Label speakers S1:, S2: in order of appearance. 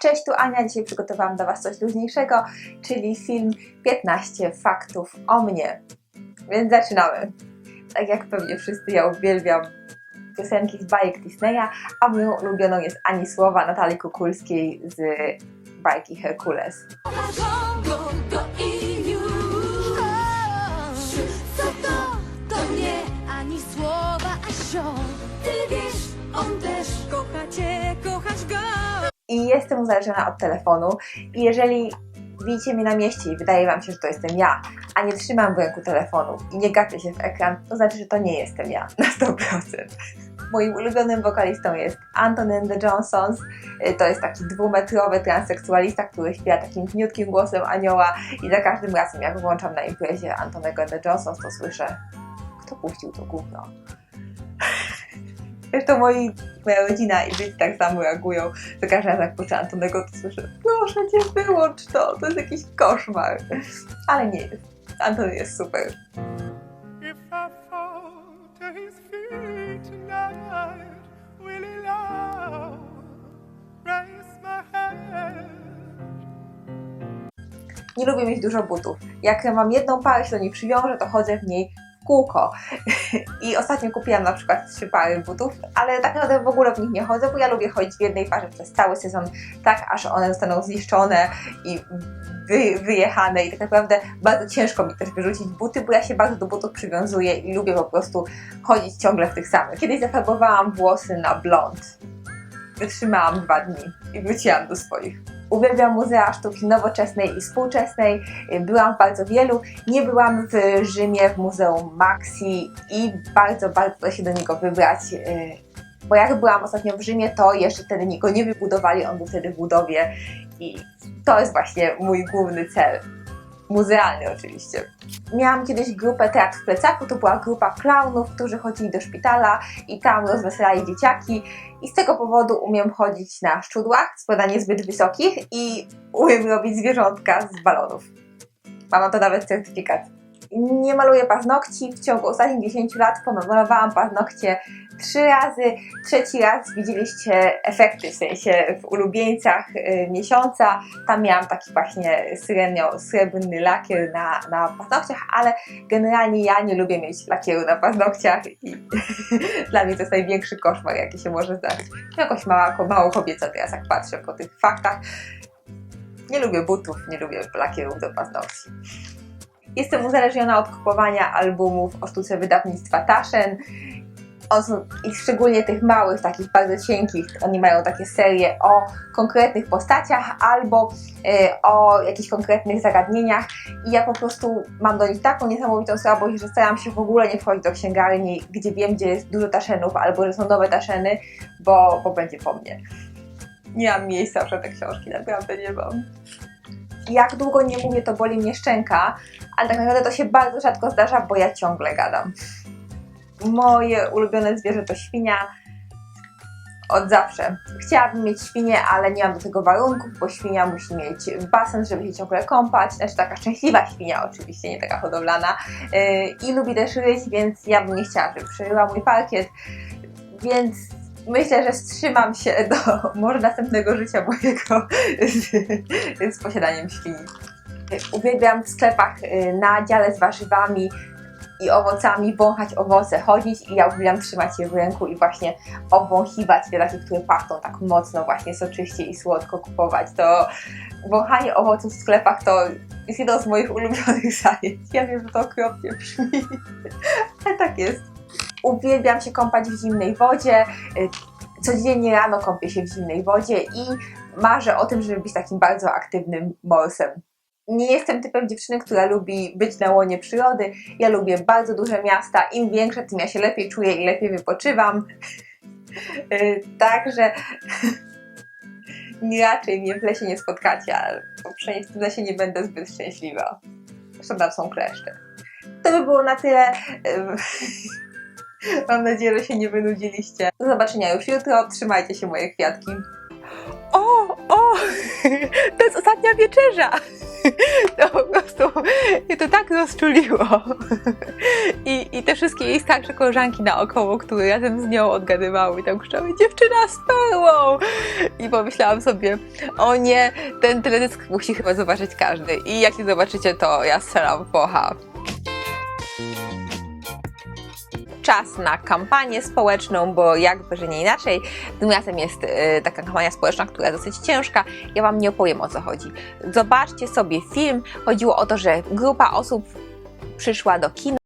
S1: Cześć, tu Ania. Dzisiaj przygotowałam dla Was coś luźniejszego, czyli film 15 faktów o mnie. Więc zaczynamy. Tak jak pewnie wszyscy, ja uwielbiam piosenki z bajek Disneya, a moją ulubioną jest Ani Słowa Natalii Kukulskiej z bajki Herkules.
S2: Go, go, go i
S1: jestem uzależniona od telefonu. I jeżeli widzicie mnie na mieście i wydaje Wam się, że to jestem ja, a nie trzymam w ręku telefonu i nie gapię się w ekran, to znaczy, że to nie jestem ja na 100%. Moim ulubionym wokalistą jest Anton and the Johnsons. To jest taki dwumetrowy transseksualista, który śpiewa takim tniutkim głosem anioła i za każdym razem jak włączam na imprezie Antonego the Johnsons, to słyszę kto puścił to gówno? Zresztą moi, moja rodzina i dzieci tak samo reagują. Za każdym razem jak puszczę Antonego, to słyszę proszę cię, wyłącz to, to jest jakiś koszmar. Ale nie jest. Anton jest super. Nie lubię mieć dużo butów. Jak mam jedną parę, się do niej przywiążę, to chodzę w niej kółko. I ostatnio kupiłam na przykład trzy pary butów, ale tak naprawdę w ogóle w nich nie chodzę, bo ja lubię chodzić w jednej parze przez cały sezon, tak aż one zostaną zniszczone i wy, wyjechane i tak naprawdę bardzo ciężko mi też wyrzucić buty, bo ja się bardzo do butów przywiązuję i lubię po prostu chodzić ciągle w tych samych. Kiedyś zafarbowałam włosy na blond. Wytrzymałam dwa dni i wróciłam do swoich. Uwielbiam muzea sztuki nowoczesnej i współczesnej. Byłam w bardzo wielu. Nie byłam w Rzymie w Muzeum Maxi i bardzo, bardzo się do niego wybrać. yy, Bo jak byłam ostatnio w Rzymie, to jeszcze wtedy go nie wybudowali, on był wtedy w budowie i to jest właśnie mój główny cel. Muzealny oczywiście. Miałam kiedyś grupę Teatr w plecaku, to była grupa klaunów, którzy chodzili do szpitala i tam rozweselali dzieciaki i z tego powodu umiem chodzić na szczudłach, spada niezbyt wysokich i umiem robić zwierzątka z balonów. Mam na to nawet certyfikat. Nie maluję paznokci. W ciągu ostatnich 10 lat pomalowałam paznokcie trzy razy. Trzeci raz widzieliście efekty, w sensie w ulubieńcach y, miesiąca. Tam miałam taki właśnie syrenio-srebrny lakier na, na paznokciach, ale generalnie ja nie lubię mieć lakieru na paznokciach i dla mnie to jest największy koszmar, jaki się może zdarzyć. Jakoś mała, mało kobieca teraz, jak patrzę po tych faktach. Nie lubię butów, nie lubię lakierów do paznokci. Jestem uzależniona od kupowania albumów o sztuce wydawnictwa Taschen. I szczególnie tych małych, takich bardzo cienkich, oni mają takie serie o konkretnych postaciach albo y, o jakichś konkretnych zagadnieniach i ja po prostu mam do nich taką niesamowitą słabość, że staram się w ogóle nie wchodzić do księgarni, gdzie wiem, gdzie jest dużo taszenów albo że są nowe taszeny, bo, bo będzie po mnie. Nie mam miejsca na te książki, naprawdę nie mam. Jak długo nie mówię, to boli mnie szczęka, ale tak naprawdę to się bardzo rzadko zdarza, bo ja ciągle gadam. Moje ulubione zwierzę to świnia. Od zawsze. Chciałabym mieć świnię, ale nie mam do tego warunków, bo świnia musi mieć basen, żeby się ciągle kąpać. Znaczy taka szczęśliwa świnia oczywiście, nie taka hodowlana. Yy, I lubi też ryć, więc ja bym nie chciała, żeby przeryła mój parkiet. Więc myślę, że wstrzymam się do może następnego życia mojego z, z posiadaniem świni. Uwielbiam w sklepach y, na dziale z warzywami i owocami wąchać owoce, chodzić i ja uwielbiam trzymać je w ręku i właśnie obwąchiwać te takie, które pachną tak mocno, właśnie soczyście i słodko kupować. To wąchanie owoców w sklepach to jest jedno z moich ulubionych zajęć. Ja wiem, że to okropnie brzmi, ale tak jest. Uwielbiam się kąpać w zimnej wodzie. Codziennie rano kąpię się w zimnej wodzie i marzę o tym, żeby być takim bardzo aktywnym morsem. Nie jestem typem dziewczyny, która lubi być na łonie przyrody. Ja lubię bardzo duże miasta. Im większe, tym ja się lepiej czuję i lepiej wypoczywam. Także raczej mnie w lesie nie spotkacie, ale przynajmniej w lesie nie będę zbyt szczęśliwa. Zresztą tam są kleszcze. To by było na tyle. Mam nadzieję, że się nie wynudziliście. Do zobaczenia już jutro. Trzymajcie się moje kwiatki.
S3: O, o,
S1: to jest ostatnia wieczerza. To po prostu mnie to tak rozczuliło. I, I te wszystkie jej starsze koleżanki naokoło, które razem z nią odgadywały i tam krzyczały dziewczyna z perłą! I pomyślałam sobie, o nie, ten teledysk musi chyba zobaczyć każdy. I jak nie zobaczycie, to ja strzelam w Czas na kampanię społeczną, bo jakby, że nie inaczej, tym razem jest y, taka kampania społeczna, która jest dosyć ciężka. Ja Wam nie opowiem o co chodzi. Zobaczcie sobie film. Chodziło o to, że grupa osób przyszła do kina